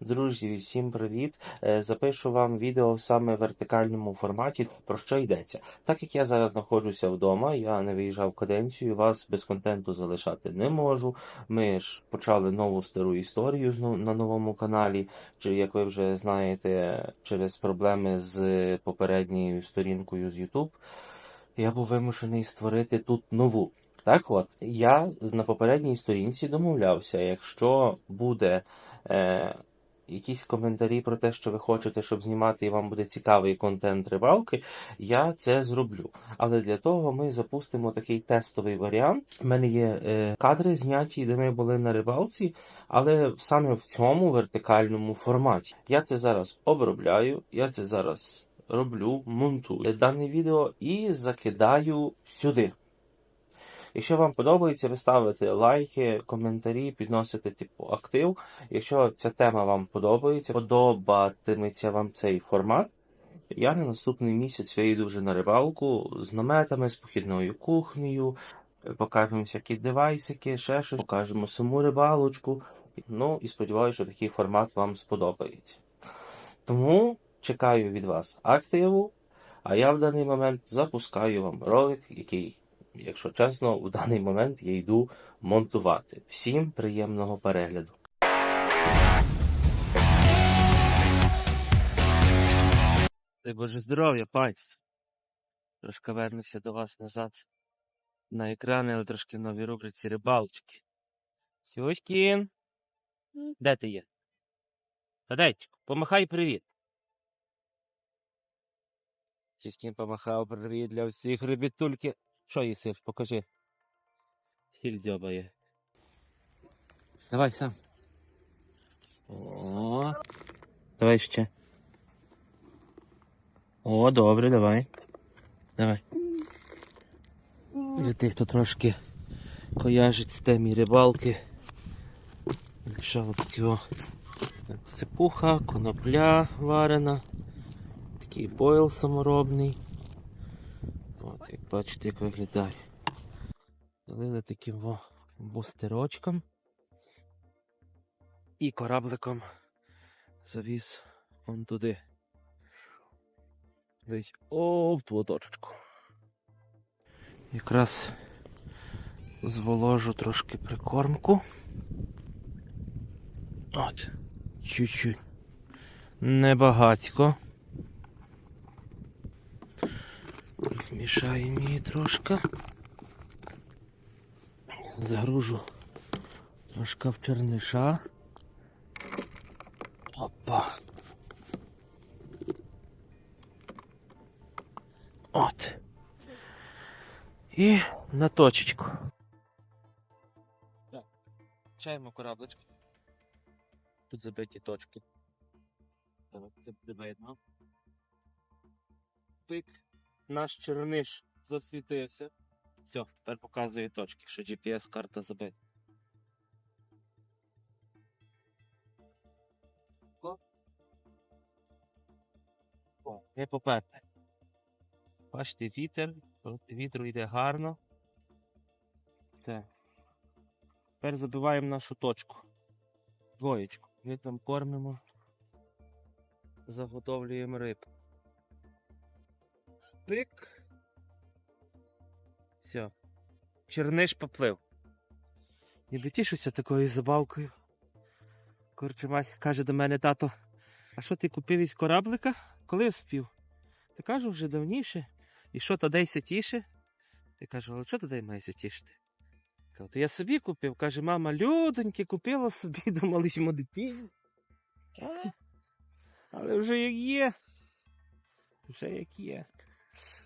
Друзі, всім привіт! Е, Запишу вам відео в саме вертикальному форматі. Про що йдеться? Так як я зараз знаходжуся вдома, я не виїжджав каденцію, вас без контенту залишати не можу. Ми ж почали нову стару історію на новому каналі. Чи як ви вже знаєте, через проблеми з попередньою сторінкою з YouTube, я був вимушений створити тут нову. Так от, я на попередній сторінці домовлявся, якщо буде е, якісь коментарі про те, що ви хочете, щоб знімати, і вам буде цікавий контент рибалки, я це зроблю. Але для того ми запустимо такий тестовий варіант. У мене є е, кадри зняті, де ми були на рибалці, але саме в цьому вертикальному форматі. Я це зараз обробляю, я це зараз роблю, монтую дане відео і закидаю сюди. Якщо вам подобається, ви ставите лайки, коментарі, підносите типу актив. Якщо ця тема вам подобається, подобатиметься вам цей формат, я на наступний місяць вийду вже на рибалку з наметами, з похідною кухнею, покажемо всякі девайсики, ще щось, покажемо саму рибалочку. Ну і сподіваюся, що такий формат вам сподобається. Тому чекаю від вас активу, а я в даний момент запускаю вам ролик, який, якщо чесно, в даний момент я йду монтувати. Всім приємного перегляду. Дай Боже здоров'я, панство. Трошки вернуся до вас назад на екрани, але трошки в новій рубриці рибалочки. Сюськін, де ти є? Тадечко, помахай привіт. Сюськін помахав привіт для всіх рибітульки. Що їсиш? Покажи. Сіль дзьобає. Давай сам. О. Давай ще. О, добре, давай. Давай. Для тих, хто трошки кояжить в темі рибалки. Що от цього сипуха, конопля варена, такий бойл саморобний. Як бачите, як виглядає. Залили таким во бустерочком і корабликом завіз он туди. Десь о, в ту точечку. Якраз зволожу трошки прикормку. От, чуть-чуть. Небагацько. Змішаємо її трошки. Загружу трошки в черниша. Опа. От. І на точечку. Так. Чаємо кораблички. Тут забиті точки. Так, це буде видно. Пик. Наш черниш засвітився. Все, тепер показує точки, що GPS-карта забита. О. Ми поперли. Бачите, вітер, проти вітру йде гарно. Так. Тепер забиваємо нашу точку. Двоєчку. Ми там кормимо, заготовлюємо риб. Пик. Все. Черниш поплив. Ніби тішуся такою забавкою. Корче мать каже до мене тато, а що ти купив із кораблика? Коли вспів? Та кажу вже давніше. І що тадейся тіше? Я кажу, але що тоді мається тішити? Кажу, то я собі купив. Каже, мама, людоньки, купила собі, думали, що дитині. Але вже як є. Вже як є.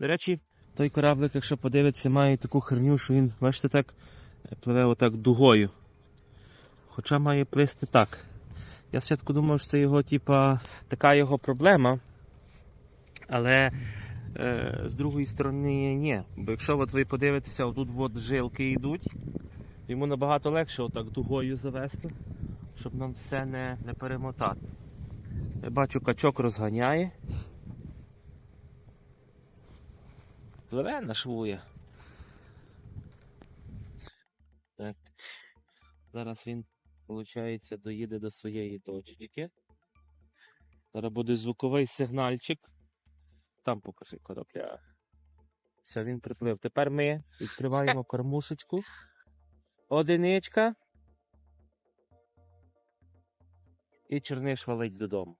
До речі, той кораблик, якщо подивитися, має таку херню, що він, бачите, так е, пливе отак дугою. Хоча має плисти так. Я спочатку думав, що це його, типа, така його проблема. Але е, з другої сторони ні. Бо якщо от ви подивитеся, отут от жилки йдуть, йому набагато легше отак дугою завести, щоб нам все не, не перемотати. Я бачу, качок розганяє. Пливе нашвує. Так. Зараз він Получається, доїде до своєї точки. Зараз буде звуковий сигнальчик. Там покажи корабля. Все, він приплив. Тепер ми відкриваємо кормушечку. Одиничка. І черниш валить додому.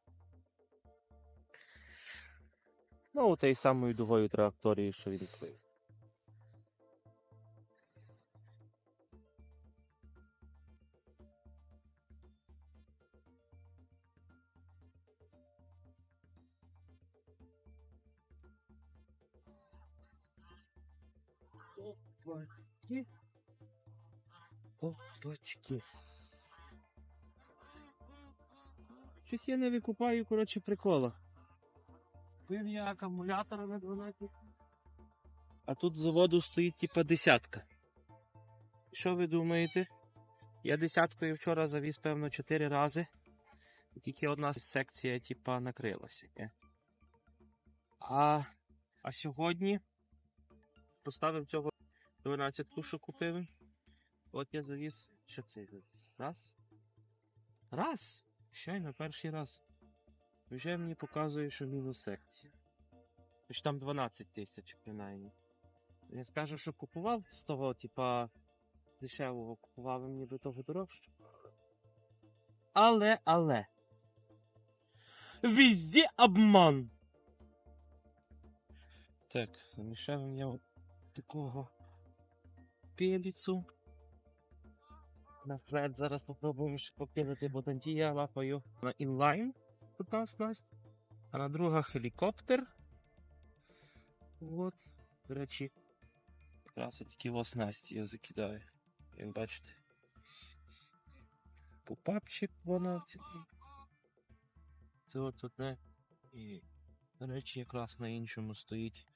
Ну, тією самою дугою траєкторії, що він плив. Опачки. Опачки. Щось я не викупаю, коротше, прикола. Пив я акумулятора на 12. А тут заводу стоїть типа десятка. Що ви думаєте? Я десяткою вчора завіз, певно, 4 рази. І тільки одна секція, типа, накрилася. А, а сьогодні поставив цього 12-ку, що купив. От я завіз. Що це? Раз? Раз? Щойно перший раз. Вже мені показує, що мінус секція. Тож там 12 тисяч, принаймні. Я скажу, що купував з того, типа, дешевого купував а мені до того дорожче. Але, але. Везде обман. Так, замішав я от такого пеліцу. На флет зараз попробуємо ще покинути, бо тоді я лапаю на інлайн. Одна снасть. А на друга хелікоптер. От. До речі, якраз такі ось снасті я закидаю. Як бачите. Пупапчик 12. Це одне. І, до речі, якраз на іншому стоїть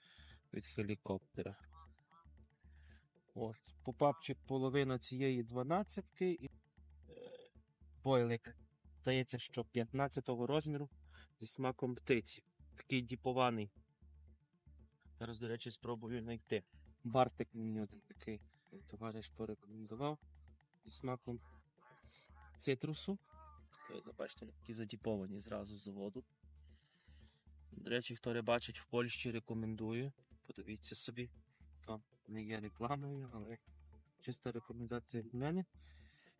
від хелікоптера. От, попапчик половина цієї 12 і е, бойлик. Здається, що 15-го розміру зі смаком птиці. Такий діпований. Зараз, до речі, спробую знайти. Бартик мені один такий товариш порекомендував зі смаком цитрусу. Бачите, такі задіповані зразу з заводу. До речі, хто рибачить в Польщі, рекомендую. Подивіться собі. Там не є рекламою, але чиста рекомендація від мене.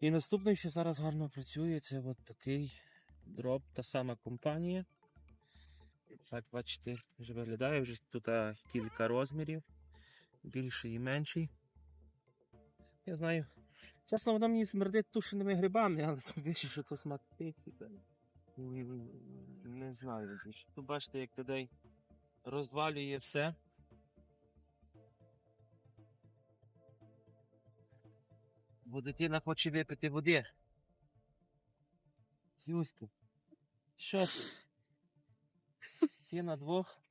І наступний, що зараз гарно працює, це от такий дроп, та сама компанія. Так, бачите, вже виглядає, вже тут кілька розмірів, більший і менший. Я знаю. Чесно, воно мені смердить тушеними грибами, але то більше, що то смак птиці. Не знаю. Тут бачите, як людей розвалює все. Бо дитина хоче випити води. Зюська. Що ти? Ти на двох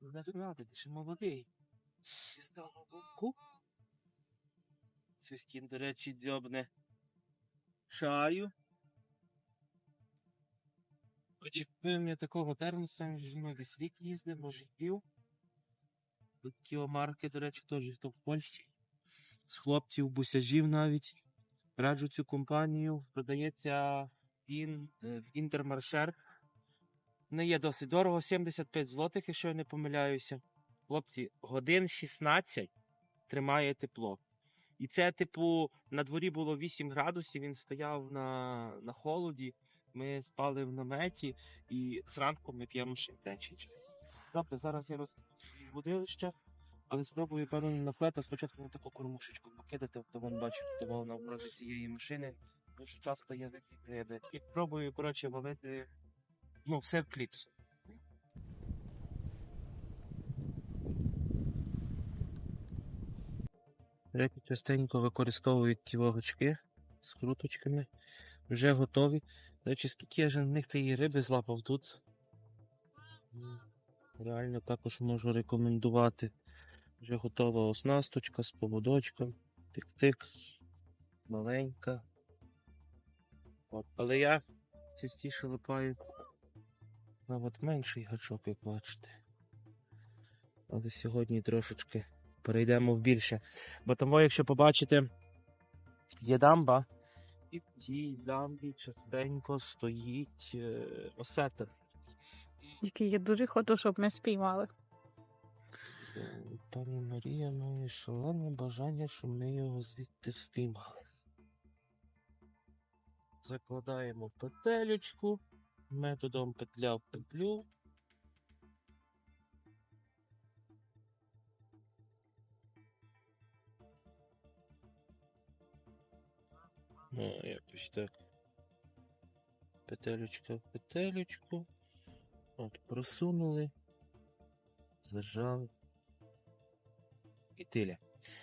грати, ти ще молодий. Ти став на боку. Сюськін, до речі, дзьобне чаю. Якби мені такого термоса, на весь рік їздив, може пів. Кіомарки, до речі, теж хто в Польщі. З хлопців, бусяжів навіть. Раджу цю компанію. Продається він е, в Інтермаршер. Не є досить дорого, 75 злотих, якщо я не помиляюся. Хлопці, годин 16 тримає тепло. І це, типу, на дворі було 8 градусів, він стояв на, на холоді. Ми спали в наметі і зранку ми п'ємо шимпенчич. Добре, зараз я розкрию водилище, але спробую певно на флета спочатку на таку кормушечку покидати, то вон бачу, то на образі цієї машини. Дуже часто є висі риби. І пробую, коротше, валити ну, все в кліпс. Реки частенько використовують ті вогочки з круточками. Вже готові. До речі, скільки я вже на них тієї риби злапав тут. Реально також можу рекомендувати. Вже готова оснасточка з поводочком. Тик-тик. Маленька. От. Але я частіше липаю на менший гачок, як бачите. Але сьогодні трошечки перейдемо в більше. Бо тому, якщо побачите, є дамба, І в тій дамбі частенько стоїть е, осетр. Який я дуже хочу, щоб ми спіймали. Е, Пані Марія має шалене бажання, щоб ми його звідти впіймали. Закладаємо петелючку методом петля в петлю. Ну, якось так. Петелючка в петелючку. От, просунули. Зажали. І.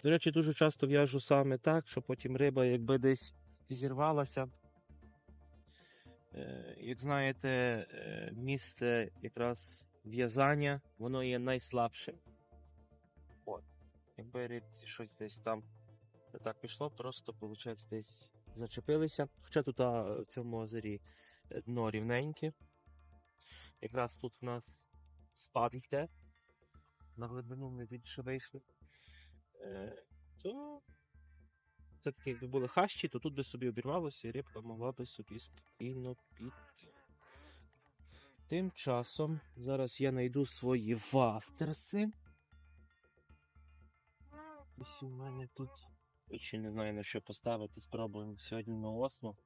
До речі, дуже часто в'яжу саме так, що потім риба, якби десь зірвалася. Е, Як знаєте, е, місце якраз в'язання, воно є найслабшим. От. Якби рибці щось десь там так пішло, просто, виходить, десь зачепилися. Хоча тут а, в цьому озері е, дно рівненьке. Якраз тут в нас спад йде. На глибину ми більше вийшли. Е, то все-таки якби були хащі, то тут би собі обірвалося і рибка могла би собі спокійно піти. Тим часом зараз я знайду свої вафтерси. Ось у мене тут. Ще не знаю на що поставити, спробуємо сьогодні на осло.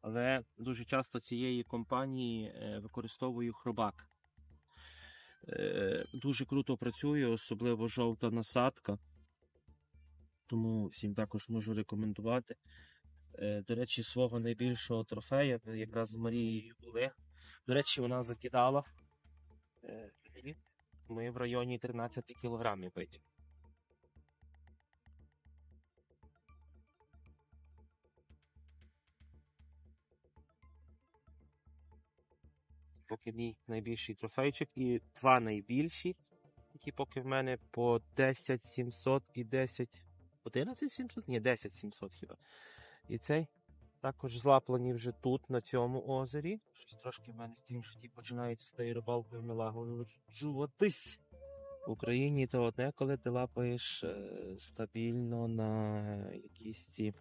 Але дуже часто цієї компанії е, використовую хробак. Е, дуже круто працює, особливо жовта насадка. Тому всім також можу рекомендувати. Е, До речі, свого найбільшого трофея якраз з Марією були. До речі, вона закидала. Е, Ми в районі 13 кілограмів витягли. Поки мій найбільший трофейчик і два найбільші, які поки в мене по 10 700 і 10 11 700? Ні, 10 700 хіба. І цей також злаплені вже тут, на цьому озері. Щось трошки в мене в тім житті починається з тією рибалкою налагоджуватись. В Україні то одне, коли ти лапаєш е, стабільно на якісь ці.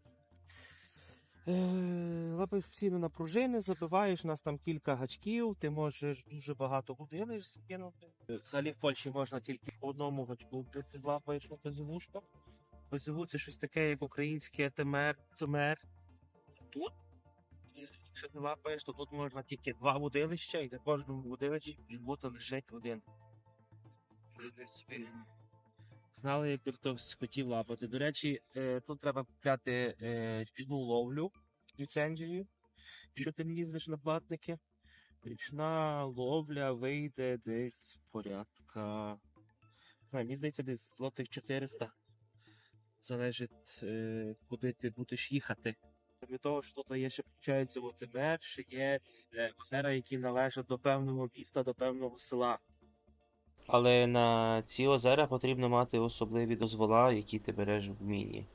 Е, лапаєш постійно на пружини, забиваєш, у нас там кілька гачків, ти можеш дуже багато годиниш закинути. Взагалі в Польщі можна тільки по одному гачку, ти лапаєш на безвушках. Безву це щось таке, як українське. Тут, е, якщо ти лапаєш, то тут можна тільки два водилища, і на кожному водилищі живота лежить один. Знали, як хтось хотів лапати. До речі, е, тут треба купляти е, річну ловлю ліцензію, якщо ти їздиш на платники. Річна ловля вийде десь порядка. Мені здається, десь злотих 400. Залежить, е, куди ти будеш їхати. Від того, що тут є ще включається ОТБ, ще є е, озера, які належать до певного міста, до певного села. Але на ці озера потрібно мати особливі дозвола, які ти береш в міні.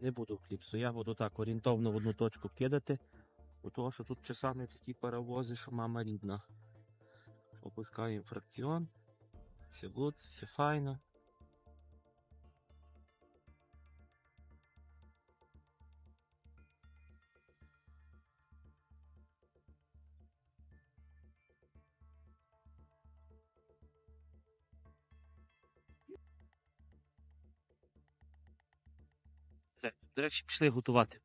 Не буду кліпсу, я буду так орієнтовно в одну точку кидати, бо того, що тут часами такі паровози, що мама рідна. Опускаємо фракціон. Все гуд, все файно. Все, до речі, пішли готувати.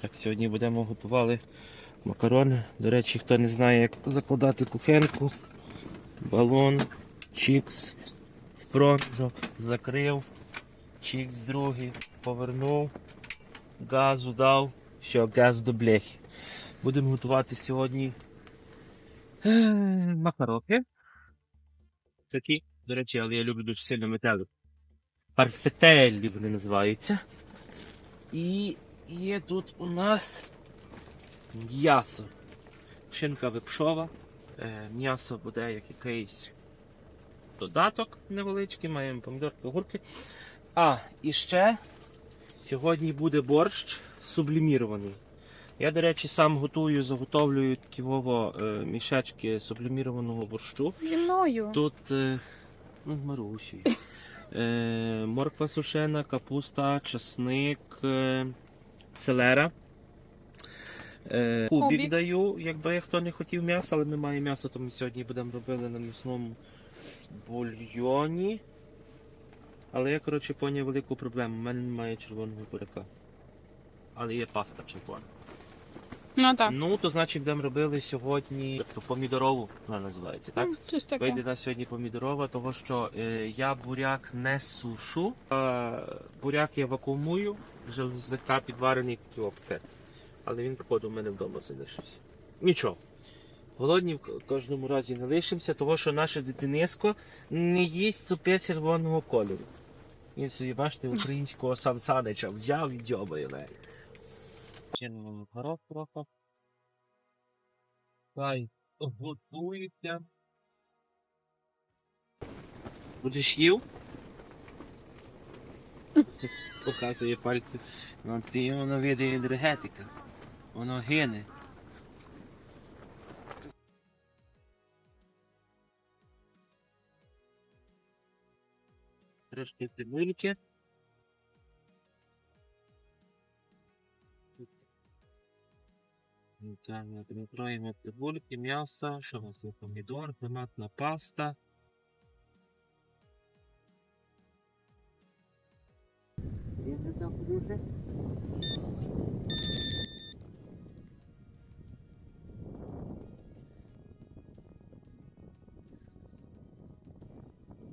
Так, сьогодні будемо готували макарони. До речі, хто не знає, як закладати кухенку, балон, чікс, в закрив, чікс другий, повернув, газу дав, все, газ до бляхи. Будемо готувати сьогодні е, макароки. Такі, до речі, але я люблю дуже сильно метелик. Парфетеллі вони називаються. І є тут у нас м'ясо. Шинка випшова. Е, м'ясо буде як якийсь додаток невеличкий, маємо помідорки, огурки. А, і ще сьогодні буде борщ сублімірований. Я, до речі, сам готую, заготовлюю такі вово е, мішечки сублімірованого борщу. Зі мною. Тут е, ну. Е, морква сушена, капуста, часник, е, селера. Е, Кубик. даю, якби хто не хотів м'яса, але ми маємо м'ясо, то ми сьогодні будемо робити на м'ясному бульйоні. Але я, коротше, поняв велику проблему. У мене немає червоного буряка. Але є паста червона. Ну так. Ну, то значить будемо робили сьогодні помідорову, вона називається, так? Ну, Щось таке. Вийде на сьогодні помідорова, того що е, я буряк не сушу, а буряк я вакуумую, вже злегка підварений пакет. Але він, походу, у мене вдома залишився. Нічого. Голодні в кожному разі не лишимося, того що наше дитиниско не їсть супе червоного кольору. Він собі, бачите, українського сансанича взяв і дзьобає нею. Чинимо горох трохи. Хай готується. Будеш їв? Показує пальці. Ну, воно віде енергетика. Воно гине. Трошки цибульки. Накроємо цибульки, м'ясо, що у нас є помідор, томатна паста.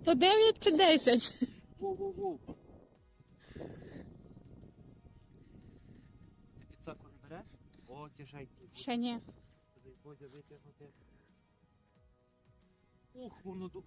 То 9 чи 10? О, тяженький. Ще ні. Бодя витягнути. Ух, воно ду...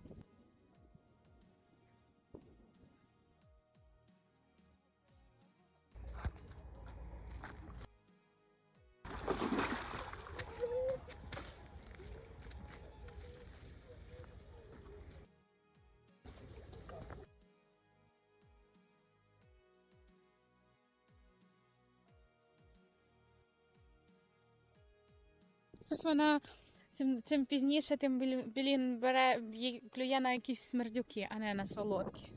Щось вона чим, чим пізніше, тим білі- білін бере, клює на якісь смердюки, а не на солодкі.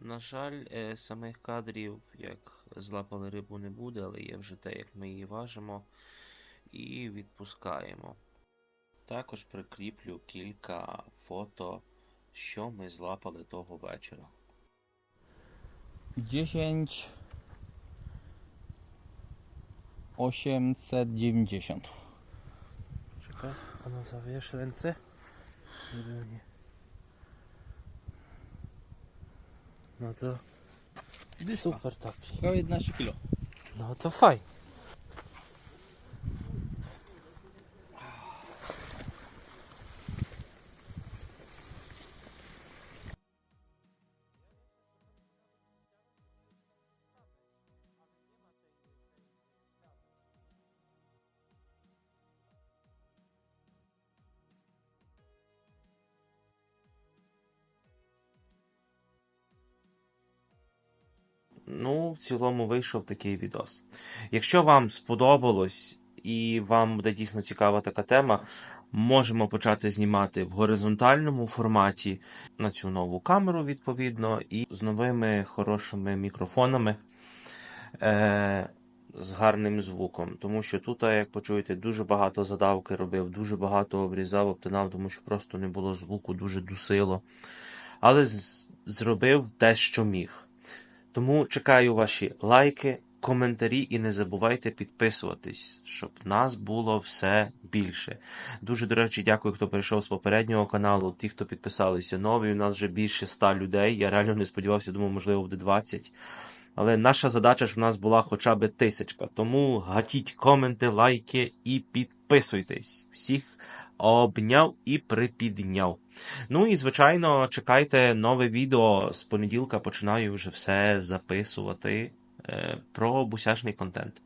На жаль, е, самих кадрів, як злапали рибу, не буде, але є вже те, як ми її важимо і відпускаємо. Також прикріплю кілька фото, що ми злапали того вечора. 10 890. Czekaj, ono zawiesz ręce? Żeby nie... No to super taki. Prawie 11 kg. No to fajnie. Ну, в цілому вийшов такий відос. Якщо вам сподобалось і вам буде дійсно цікава така тема, можемо почати знімати в горизонтальному форматі на цю нову камеру, відповідно, і з новими хорошими мікрофонами е- з гарним звуком. Тому що тут, як почуєте, дуже багато задавки робив, дуже багато обрізав, обтинав, тому що просто не було звуку, дуже дусило. Але зробив те, що міг. Тому чекаю ваші лайки, коментарі і не забувайте підписуватись, щоб нас було все більше. Дуже, до речі, дякую, хто прийшов з попереднього каналу. Ті, хто підписалися нові, у нас вже більше 100 людей. Я реально не сподівався, думав, можливо, буде 20. Але наша задача ж в нас була хоча б тисячка. Тому гатіть коменти, лайки і підписуйтесь. Всіх обняв і припідняв. Ну і звичайно, чекайте нове відео. З понеділка починаю вже все записувати е, про бусяшний контент.